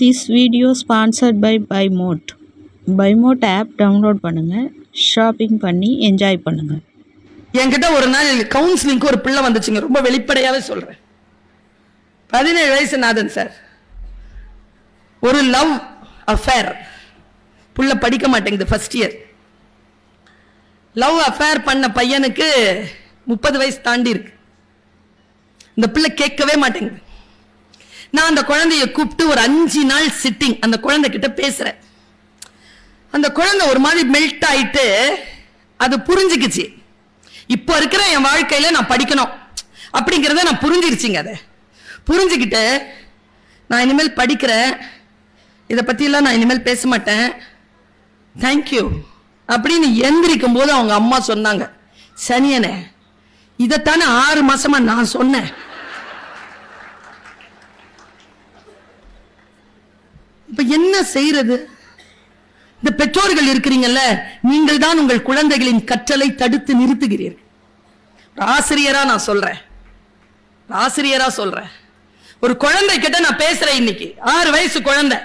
This video sponsored by பைமோட் பைமோட் app download பண்ணுங்கள் ஷாப்பிங் பண்ணி என்ஜாய் பண்ணுங்கள் என்கிட்ட ஒரு நாள் கவுன்சிலிங்க்கு ஒரு பிள்ளை வந்துச்சுங்க. ரொம்ப வெளிப்படையாகவே சொல்கிறேன் பதினேழு வயசு நாதன் சார் ஒரு லவ் அஃபேர் புள்ள படிக்க மாட்டேங்குது ஃபர்ஸ்ட் இயர் லவ் அஃபேர் பண்ண பையனுக்கு முப்பது வயசு தாண்டி இருக்கு. இந்த பிள்ளை கேட்கவே மாட்டேங்குது. நான் அந்த குழந்தைய கூப்பிட்டு ஒரு அஞ்சு நாள் சிட்டிங் அந்த குழந்தை கிட்ட பேசுறேன். அந்த குழந்தை ஒரு மாதிரி மெல்ட் ஆயிட்டு அது புரிஞ்சுக்குச்சு. இப்போ இருக்கிற என் வாழ்க்கையில நான் படிக்கணும். அப்படிங்கிறத நான் புரிஞ்சிருச்சுங்க அதை. புரிஞ்சுக்கிட்டு நான் இனிமேல் படிக்கிறேன். இதை பற்றியெல்லாம் நான் இனிமேல் பேச மாட்டேன். தேங்க்யூ அப்படின்னு எந்திரிக்கும் போது அவங்க அம்மா சொன்னாங்க சனியனே இதைத்தானே ஆறு மாசமா நான் சொன்னேன். இப்ப என்ன செய்யறது இந்த பெற்றோர்கள் இருக்கிறீங்கல்ல நீங்கள் தான் உங்கள் குழந்தைகளின் கற்றலை தடுத்து நிறுத்துகிறீர்கள். ஆசிரியரா நான் சொல்றேன். ஆசிரியரா சொல்றேன். ஒரு குழந்தை கிட்ட நான் பேசுறேன் இன்னைக்கு. ஆறு வயசு குழந்தை.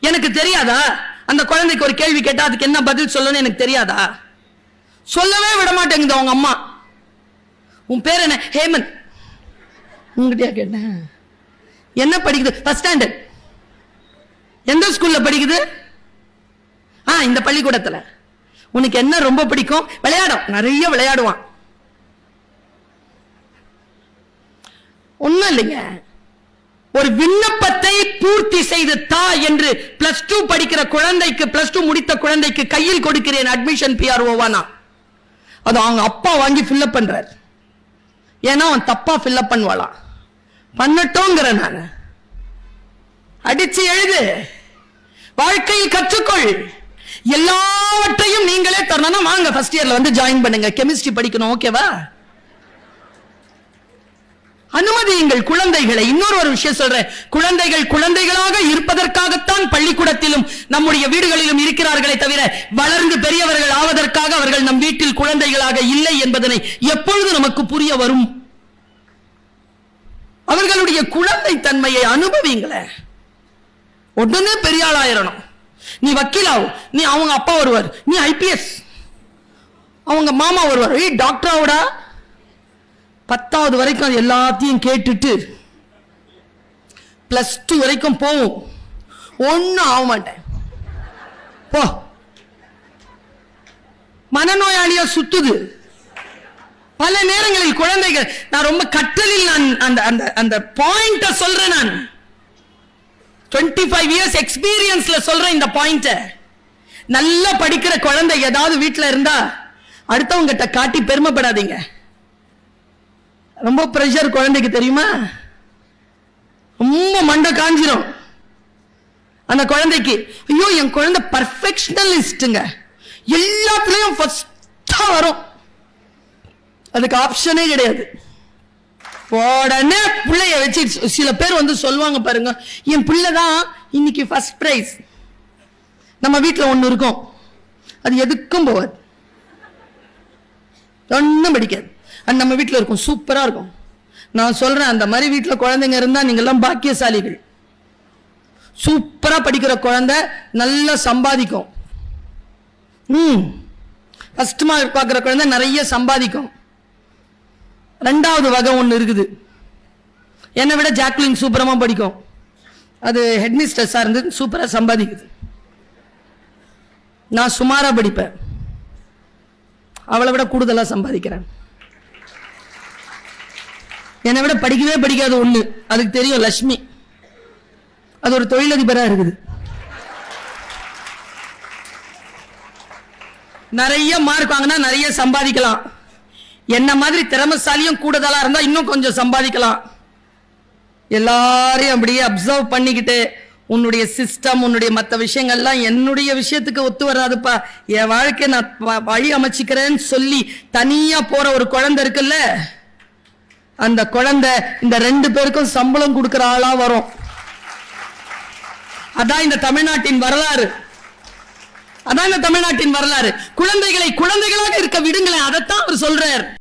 எனக்கு தெரியாதா? அந்த குழந்தைக்கு ஒரு கேள்வி கேட்டா அதுக்கு என்ன பதில் சொல்லணும்னு எனக்கு தெரியாதா? சொல்லவே விட மாட்டேங்குது அவங்க அம்மா. உன் பேர் என்ன? ஹேமந்த். உங்ககிட்டயா கேட்டேன். என்ன படிக்குது? ஃபர்ஸ்ட் ஸ்டாண்டர்ட் எந்த ஸ்கூல்ல படிக்குது? ஆ இந்த பள்ளிக்கூடத்துல. உனக்கு என்ன ரொம்ப பிடிக்கும்? விளையாடும். நிறைய விளையாடுவான். ஒன்றும் இல்லைங்க. ஒரு விண்ணப்பத்தை பூர்த்தி செய்து தா என்று பிளஸ் டூ படிக்கிற குழந்தைக்கு பிளஸ் டூ முடித்த குழந்தைக்கு கையில் கொடுக்கிறேன் அட்மிஷன் பிஆர் ஓவானா அது அவங்க அப்பா வாங்கி ஃபில்லப் பண்றாரு. ஏன்னா அவன் தப்பா ஃபில்லப் பண்ணுவாளாம். பண்ணட்டோங்கிற நான். அடிச்சு எழுது. வாழ்க்கையில் கற்றுக்கொள். எல்லாவற்றையும் நீங்களே தரணும் வாங்க ஃபர்ஸ்ட் இயர்ல வந்து ஜாயின் பண்ணுங்க. கெமிஸ்ட்ரி படிக்கணும் ஓகேவா அனுமதியுங்கள் குழந்தைகளை இன்னொரு ஒரு விஷயம் சொல்றேன். குழந்தைகள் குழந்தைகளாக இருப்பதற்காகத்தான் பள்ளிக்கூடத்திலும் நம்முடைய வீடுகளிலும் இருக்கிறார்களே தவிர வளர்ந்து பெரியவர்கள் ஆவதற்காக அவர்கள் நம் வீட்டில் குழந்தைகளாக இல்லை என்பதனை எப்பொழுது நமக்கு புரிய வரும்? அவர்களுடைய குழந்தை தன்மையை அனுபவிங்களேன் உடனே பெரிய ஆளாயிரணும் நீ வக்கீலாவும் நீ அவங்க அப்பா வருவார். நீ ஐபிஎஸ் அவங்க மாமா வருவார். ஏய் டாக்டராவோட பத்தாவது வரைக்கும் அது எல்லாத்தையும் கேட்டுட்டு ப்ளஸ் டூ வரைக்கும் போவோம். ஒன்றும் ஆக மாட்டேன். போ. மனநோயாளியா சுத்துது. பல நேரங்களில் குழந்தைகள் நான் ரொம்ப கற்றலில் நான் அந்த அந்த அந்த பாயிண்ட சொல்றேன் நான். டுவெண்ட்டி ஃபைவ் இயர்ஸ் எக்ஸ்பீரியன்ஸ்ல சொல்ற இந்த பாயிண்ட நல்லா படிக்கிற குழந்தை ஏதாவது வீட்டில் இருந்தா அடுத்தவங்கிட்ட காட்டி பெருமைப்படாதீங்க. ரொம்ப ப்ரெஷர் குழந்தைக்கு தெரியுமா? ரொம்ப மண்டை காஞ்சிரும். அந்த குழந்தைக்கு ஐயோ என் குழந்தை பர்ஃபெக்ஷனலிஸ்ட்டுங்க எல்லாத்துலயும் ஃபஸ்ட்டாக வரும். அதுக்கு ஆப்ஷனே கிடையாது. உடனே பிள்ளைய வச்சு சில பேர் வந்து சொல்லுவாங்க பாருங்க என் பிள்ளை தான் இன்னைக்கு ஃபர்ஸ்ட் ப்ரைஸ் நம்ம வீட்டில் ஒன்று இருக்கும். அது எதுக்கும் போகாது. ஒன்றும் படிக்காது. அது நம்ம வீட்டில் இருக்கும். சூப்பராக இருக்கும். நான் சொல்கிறேன் அந்த மாதிரி வீட்டில் குழந்தைங்க இருந்தால் நீங்கள்லாம் பாக்கியசாலிகள். சூப்பராக படிக்கிற குழந்தை நல்லா சம்பாதிக்கும். ம். ஃபர்ஸ்ட் மார்க் பார்க்குற குழந்தை நிறைய சம்பாதிக்கும். ரெண்டாவது வகை ஒன்று இருக்குது. என்னை விட ஜாக்லின் சூப்பரமாக படிக்கும். அது ஹெட்மிஸ்டர்ஸாக இருந்து சூப்பராக சம்பாதிக்குது. நான் சுமாராக படிப்பேன். அவளை விட கூடுதலாக சம்பாதிக்கிறேன். என்னை விட படிக்கவே படிக்காத ஒன்று அதுக்கு தெரியும் லக்ஷ்மி. அது ஒரு தொழிலதிபராக இருக்குது. நிறைய மார்க் வாங்கினா நிறைய சம்பாதிக்கலாம். என்ன மாதிரி திறமசாலியும் கூடுதலாக இருந்தால் இன்னும் கொஞ்சம் சம்பாதிக்கலாம். எல்லாரையும் அப்படியே அப்சர்வ் பண்ணிக்கிட்டு உன்னுடைய சிஸ்டம் உன்னுடைய மற்ற விஷயங்கள்லாம் என்னுடைய விஷயத்துக்கு ஒத்து வராதுப்பா. என் வாழ்க்கை நான் வ- வழி அமைச்சிக்கிறேன்னு சொல்லி தனியாக போகிற ஒரு குழந்தை இருக்குல்ல? அந்த குழந்தை இந்த ரெண்டு பேருக்கும் சம்பளம் கொடுக்குற ஆளாக வரும். அதான் இந்த தமிழ்நாட்டின் வரலாறு. அதான் இந்த தமிழ்நாட்டின் வரலாறு. குழந்தைகளை குழந்தைகளாக இருக்க விடுங்களேன். அதைத்தான் அவர் சொல்றார்.